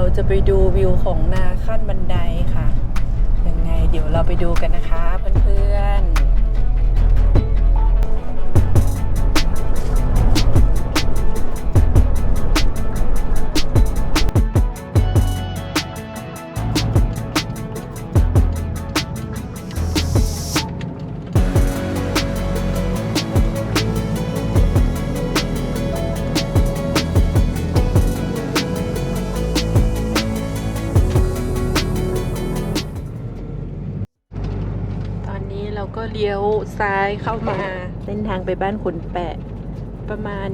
เราจะไปดูวิวของนาขั้นบันไดค่ะยังไงเดี๋ยวเราไปดูกันนะคะเพื่อนๆ ก็เลี้ยวซ้ายเข้ามาเส้นทางไปบ้านขุนแปะ ประมาณ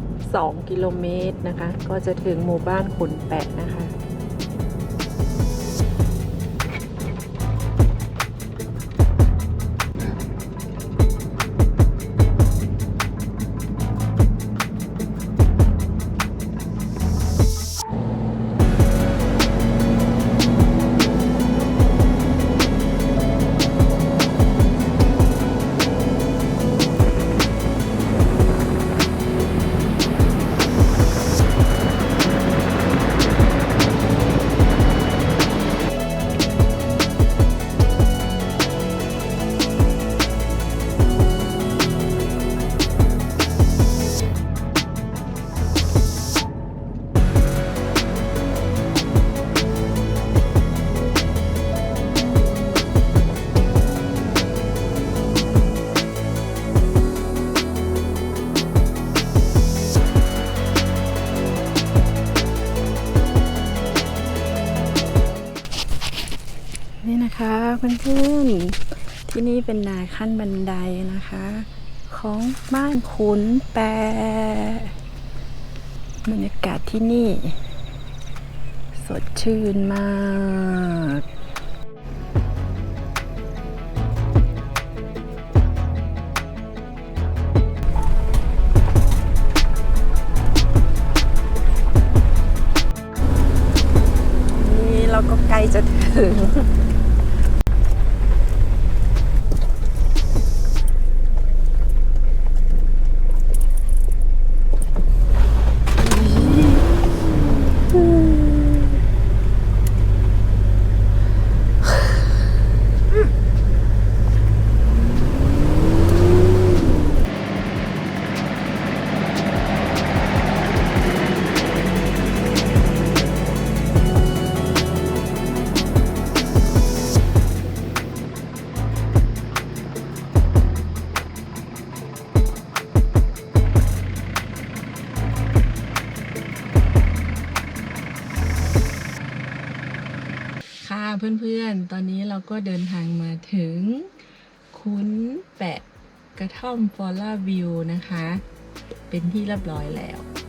22 กิโลเมตรนะคะ ก็จะถึงหมู่บ้านขุนแปะนะคะ นี่ะคะเพื่อนๆที่นี่เป็นนาขั้นบันไดนะคะ ของบ้านขุนแปะบรรยากาศที่นี่ สดชื่นมากนี่เราก็ใกล้จะถึง ก็เดินทางมาถึงคุ้นแปะกระท่อมฟอล่าวิวนะคะ เป็นที่เรียบร้อยแล้ว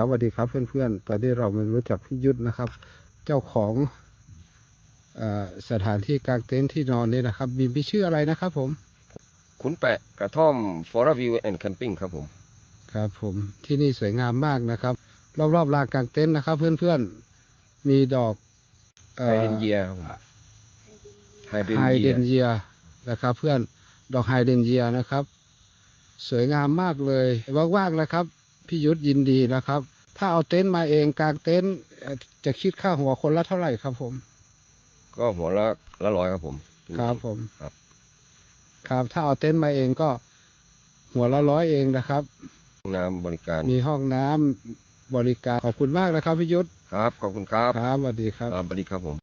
ครับสวัสดีครับเพื่อนๆ ตอนนี้เรามารู้จักพี่ยุทธนะครับ เจ้าของเออสถานที่กางเต็นท์ที่นอนนี่นะครับ มีพี่ชื่ออะไรนะครับผมขุนแปะกระท่อม f o r View and Camping ครับผม ครับผมที่นี่สวยงามมากนะครับ รอบๆลานกางเต็นท์นะครับ เพื่อนๆ มีดอกเอ่ไฮอเดนเยียครับผมไฮเดนไฮเดเยียนเยียนะครับ เพื่อนดอกไฮเดนเยียนะครับ สวยงามมากเลยว่างๆนะครับ พี่ยุทธยินดีนะครับ ถ้าเอาเต็นท์มาเองกางเต็นท์เอ่อจะคิดค่าหัวคนละเท่าไหร่ครับผม ก็หัวละละร้อยครับผม ครับผมครับครับถ้าเอาเต็นท์มาเองก็หัวละร้อยเองนะครับห้องน้ำบริการ มีห้องน้ำบริการขอบคุณมากนะครับพี่ยุทธครับขอบคุณครับครับสวัสดีครับครับสวัสดีครับผม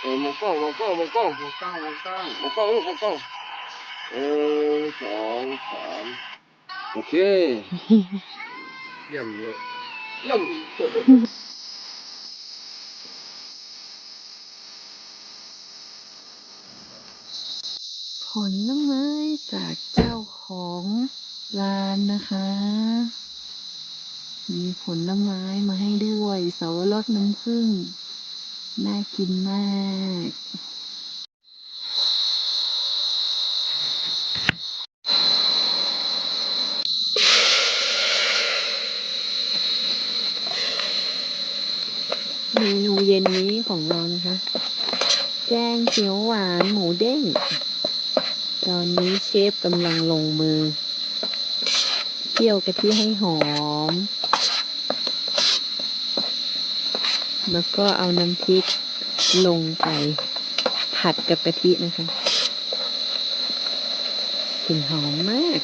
เออมอง กล้องมองกล้องมองกล้องมองกล้องมองกล้องลูกมองกล้องหนึ่งสองสามโอเคเยี่ยมเลยเยี่ยมผลไม้จากเจ้าของร้านนะคะ มีผลไม้มาให้ด้วยเสาวรสน้ำผึ้ง น่ากินมาก เมนูเย็นนี้ของเรานะคะ แกงเขียวหวานหมูเด้ง ตอนนี้เชฟกำลังลงมือเคี่ยวกะทิให้หอม แล้วก็เอาน้ำพริกลงไปผัดกับกะทินะคะกลิ่นหอมมาก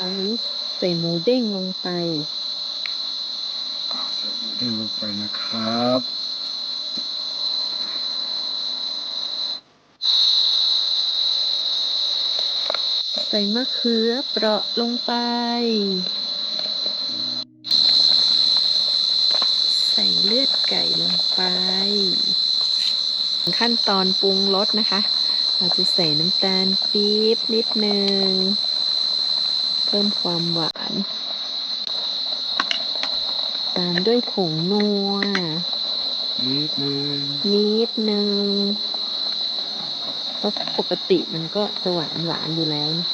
อันนี้ใส่หมูเด้งลงไปเทลงไปนะครับ ใส่มะเขือเปราะลงไป ใส่เลือดไก่ลงไปขั้นตอนปรุงรสนะคะ เราจะใส่น้ำตาลปี๊บนิดนึง เพิ่มความหวาน ตามด้วยผงนัว นิดนึง นิดนึงเพราะปกติมันก็จะหวานหวานๆอยู่แล้วนะ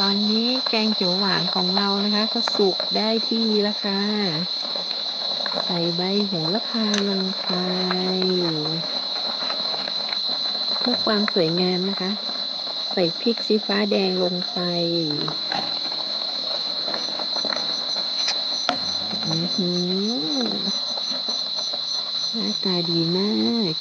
ตอนนี้แกงเขียวหวานของเรานะคะ ก็สุกได้ที่แล้วค่ะ ใส่ใบโหระพาลงไปเพื่อความสวยงามนะคะ ใส่พริกชี้ฟ้าแดงลงไปหน้าตาดีมาก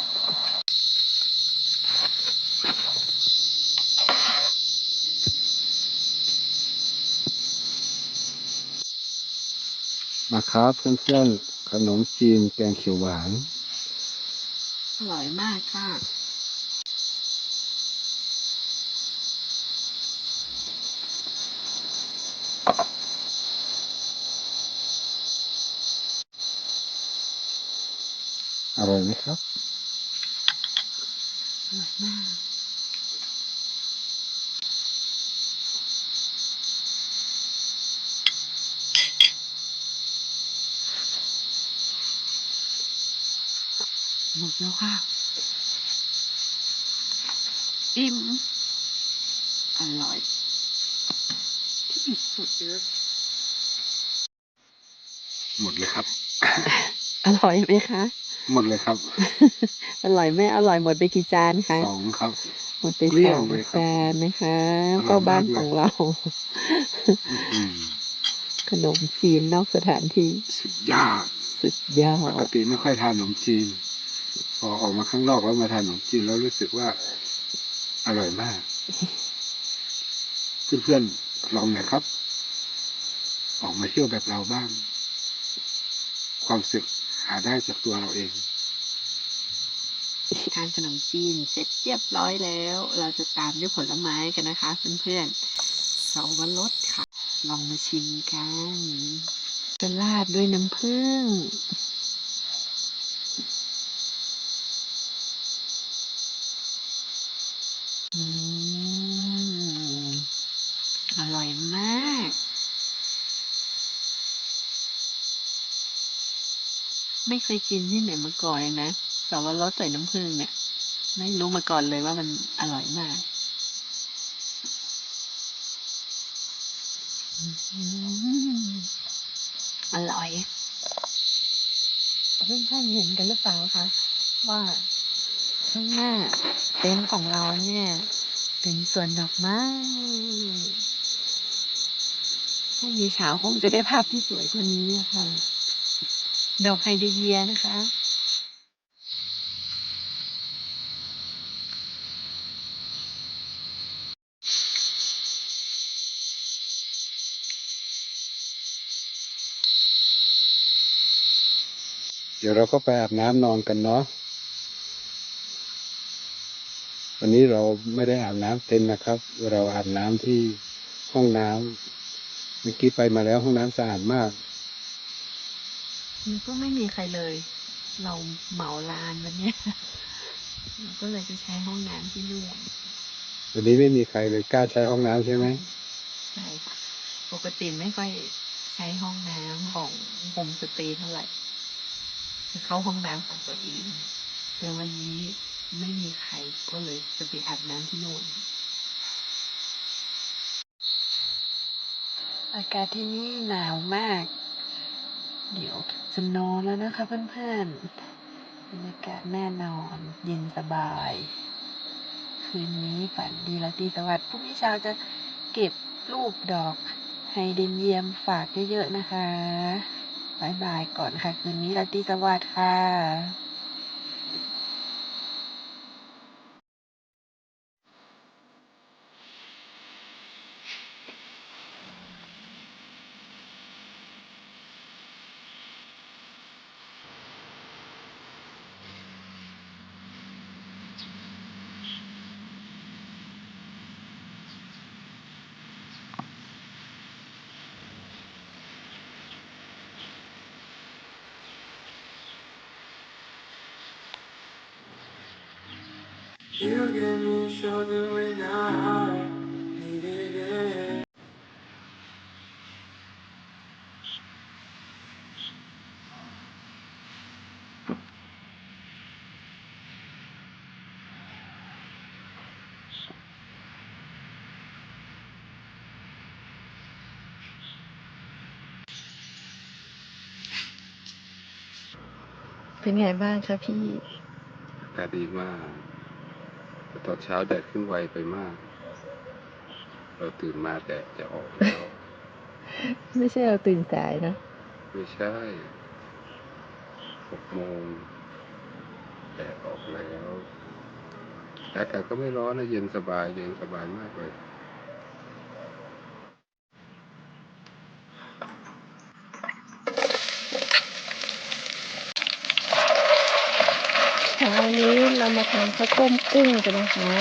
ครับเพื่อนๆขนมจีนแกงเขียวหวาน อร่อยมากค่ะอร่อยไหมครับอร่อยมาก แล้วค่ะ อิ่ม อร่อย ที่สุดเลยหมดเลยครับ อร่อยไหมคะ หมดเลยครับ อร่อยไหมอร่อยหมดไปกี่จานคะสองครับ หมดไปเกลี้สยองงเลยครับจานนะคะอร่อยก็บ้านมากเลยของเราอืมขนมจีนนอกสถานที่ สุดยอด สุดยอปกดติไม่ค่อยทานขนมจีนพ อออกมาข้างนอกแล้วมาทานขนมจีนแล้วรู้สึกว่าอร่อยมากเพื่อนๆลองหน่อยครับ ออกมาเที่ยวแบบเราบ้าง ความสุขหาได้จากตัวเราเองทานขนมจีนเสร็จเรียบร้อยแล้ว เราจะตามด้วยผลไม้กันนะคะ เพื่อนๆเสาวรสค่ะ ลองมาชิมกันจะราดด้วยน้ำผึ้งอืมอร่อยมาก ไม่ เคยกินที่ไหนมาก่อนเลยนะสาวรสใส่น้ำผึ้งเนี่ย ไม่รู้มาก่อนเลยว่ามันอร่อยมากอร่อยเพื่อนๆเห็นกันหรือเปล่าคะว่าข้างหน้าเต็นท์ของเราเนี่ย เป็นสวนดอกไม้พรุ่งนี้เช้าคงจะได้ภาพที่สวยกว่านี้อะค่ะ ดอกไฮเดรียนะคะ เดี๋ยวเราก็ไปอาบน้ำนอนกันเนาะ วันนี้เราไม่ได้อาบน้ำเต็นนะครับ เราอาบน้ำที่ห้องน้ำเมื่อกี้ไปมาแล้วห้องน้ำสะอาดมาก มันก็ไม่มีใครเลย เราเหมาลานวันเนี้ยเราก็เลยจะใช้ห้องน้ำที่นู่นวันนี้ไม่มีใครเลยกล้าใช้ห้องน้ำใช่ไหมใช่ค่ะปกติไม่ค่อยใช้ห้องน้ำของโฮมสเตย์เท่าไหร่จะเข้าห้องน้ำของตัวเองแต่วันนี้ไม่มีใครก็เลยจะไปอาบน้ำที่นู่นอากาศที่นี่หนาวมาก เดี๋ยวจะนอนแล้วนะคะเพื่อนๆบรรยากาศแน่นอนเย็นสบาย คืนนี้ฝันดีราตรีสวัสดิ์พรุ่งนี้เช้าจะเก็บรูปดอกไฮเดรนเยียมฝากเยอะๆนะคะบายบายก่อนค่ะ คืนนี้ราตรีสวัสดิ์ค่ะ You give me shoulder when I needed it. เป็นไงบ้างคะพี่ อากาศดีมาก แต่ตอนเช้าแดดขึ้นไวไปมาก เราตื่นมาแดดจะออกแล้วไม่ใช่เราตื่นสายเนอะไม่ใช่หกโมงแดดออกแล้วแต่อากาศก็ไม่ร้อนนะเย็นสบายเย็นสบายมากเลย เช้านี้ เข้าวต้มกุ้งกันนะคะ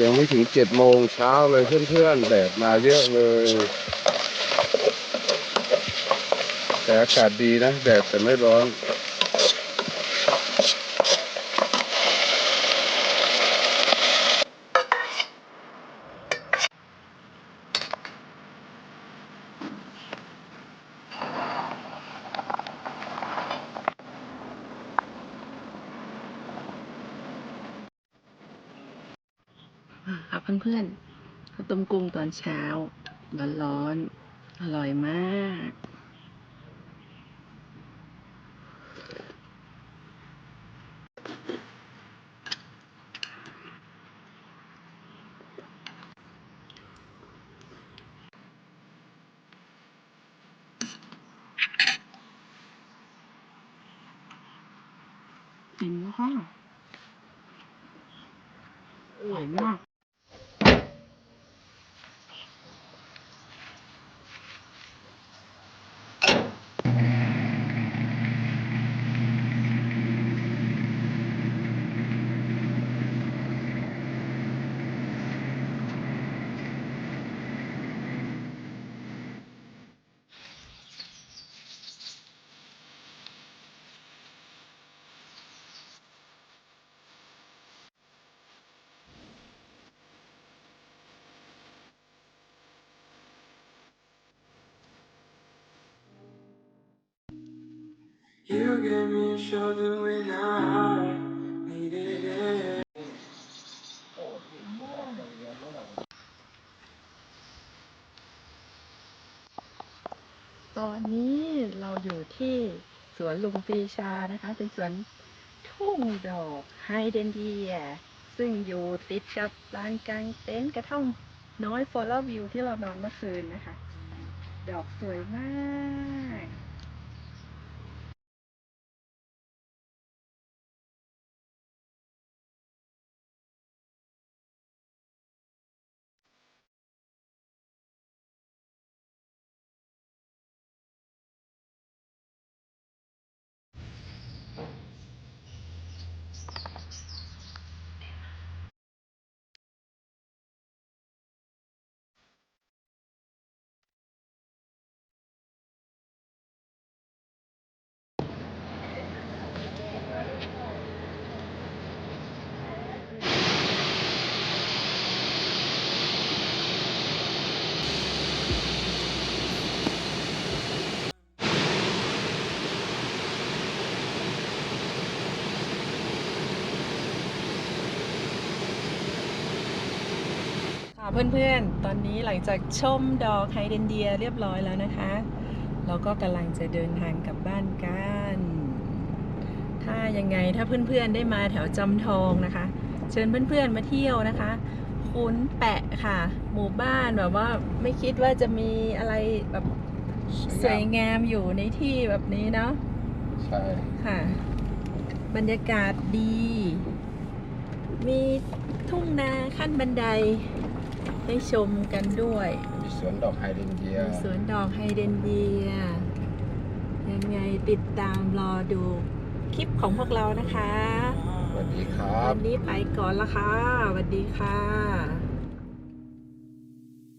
ยังไม่ถึงเจ็ดโมงเช้าเลยเพื่อนๆแดดมาเยอะเลย แต่อากาศดีนะ แดดแต่ไม่ร้อน เพื่อนๆข้าวต้มกุ้งตอนเช้าร้อนๆอร่อยมาก จริงค่ะอร่อยมาก ，You give me shoulder when I needed it. ตอนนี้เราอยู่ที่สวนลุงปีชานะคะ เป็นสวนทุ่งดอกไฮเดรนเยีย ซึ่งอยู่ติดกับลานกลางเต็นท์กระท่อมน้อยฟอลล์วิวที่เรานอนเมื่อคืนนะคะ ดอกสวยมาก เพื่อนๆ ตอนนี้หลังจากชมดอกไฮเดรนเดียเรียบร้อยแล้วนะคะ เราก็กำลังจะเดินทางกลับบ้านกัน ถ้ายังไงถ้าเพื่อนๆได้มาแถวจำทองนะคะ เชิญเพื่อนๆมาเที่ยวนะคะคุ้นแปะค่ะ หมู่บ้านแบบว่าไม่คิดว่าจะมีอะไรแบบสวยงามอยู่ในที่แบบนี้เนาะใช่ค่ะ บรรยากาศดี มีทุ่งนาขั้นบันได ให้ชมกันด้วยมีสวนดอกไฮเดรนเยียมีสวนดอกไฮเดรนเยียยังไงติดตามรอดูคลิปของพวกเรานะคะ สวัสดีครับ วันนี้ไปก่อนละค่ะสวัสดีค่ะ